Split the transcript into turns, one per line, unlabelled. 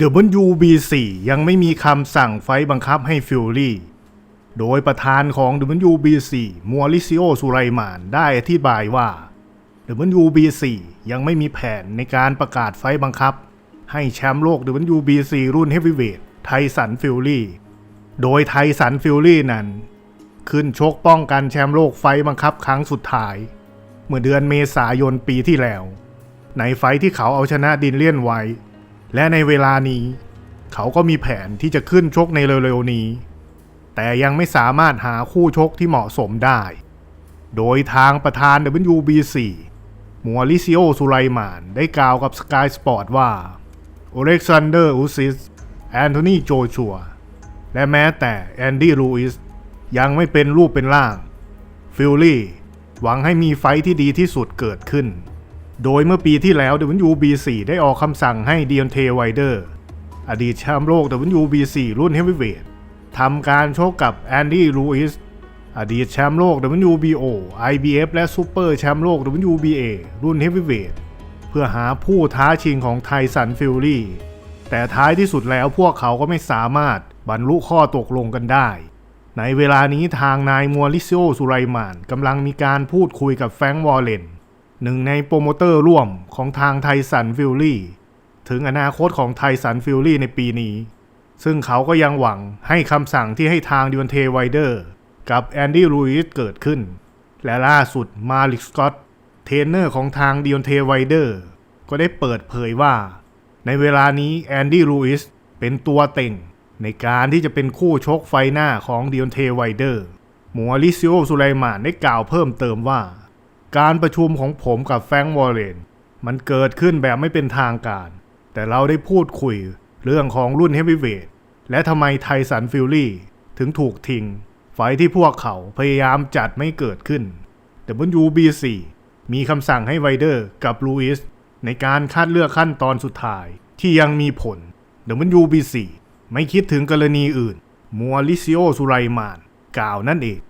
WBC ยังไม่มีคำสั่งไฟบังคับให้ฟิลลี่ โดยประธานของ WBC มัวลิซิโอสุไรมานได้อธิบายว่า WBC ยังไม่มีแผนในการประกาศไฟบังคับ ให้แชมป์โลก WBC รุ่นเฮฟวีเวทไทสันฟิลลี่ โดยไทสันฟิลลี่นั้น ขึ้นชกป้องกันแชมป์โลกไฟบังคับครั้งสุดท้าย เมื่อเดือนเมษายนปีที่แล้ว ในไฟที่เขาเอาชนะดินเลียนไว้ และในเวลานี้ เขาก็มีแผนที่จะขึ้นชกในเร็วๆนี้ แต่ยังไม่สามารถหาคู่ชกที่เหมาะสมได้ โดยทางประธาน WBC มัวลิซิโอสุไลมานได้กล่าวกับ Sky Sport ว่าโอเล็กซานเดอร์อุซิส แอนโทนีโจชัว และแม้แต่แอนดี้ลูอิส ยังไม่เป็นรูปเป็นร่าง ฟิลลี่ หวังให้มีไฟท์ที่ดีที่สุดเกิดขึ้น โดยเมื่อปีที่แล้ว WBC ได้ออกคำสั่งให้เดียนเทไวเดอร์อดีตแชมป์โลก WBC รุ่นเฮฟวีเวททำการชกกับแอนดี้ลูอิสอดีตแชมป์โลก WBO IBF และซูเปอร์แชมป์โลก WBA รุ่นเฮฟวีเวทเพื่อหาผู้ท้าชิงของไทสันฟิลลี่ แต่ท้ายที่สุดแล้วพวกเขาก็ไม่สามารถบรรลุข้อตกลงกันได้ ในเวลานี้ทางนายมัวลิซิโอสุไรมานกำลังมีการพูดคุยกับแฟรงค์วอลเลน หนึ่งในโปรโมเตอร์ร่วมของทางไทสันฟิลลี่ถึงอนาคตของไทสันฟิลลี่ในปีนี้ ซึ่งเขาก็ยังหวังให้คำสั่งที่ให้ทางดิวันเทไวเดอร์ กับแอนดี้ลูอิสเกิดขึ้น และล่าสุดมาลิกสกอตเทรนเนอร์ของทางดิวันเทไวเดอร์ ก็ได้เปิดเผยว่า ในเวลานี้แอนดี้ลูอิสเป็นตัวเต็งในการที่จะเป็นคู่ชกไฟหน้าของดิอนเทไวเดอร์มัวลิซิโอสุไลมานได้กล่าวเพิ่มเติมว่า การประชุมของผมกับแฟรงค์วอร์เรนมันเกิดขึ้นแบบไม่เป็นทางการ แต่เราได้พูดคุยเรื่องของรุ่นเฮฟวีเวทและทำไมไทสันฟิลลี่ถึงถูกทิ้งไฟที่พวกเขาพยายามจัดไม่เกิดขึ้น แต่บน UBC มีคำสั่งให้ไวเดอร์กับลูอิสในการคัดเลือกขั้นตอนสุดท้ายที่ยังมีผล WBC ไม่คิดถึงกรณีอื่น มัวลิซิโอสุไรมาน กล่าวนั่นเอง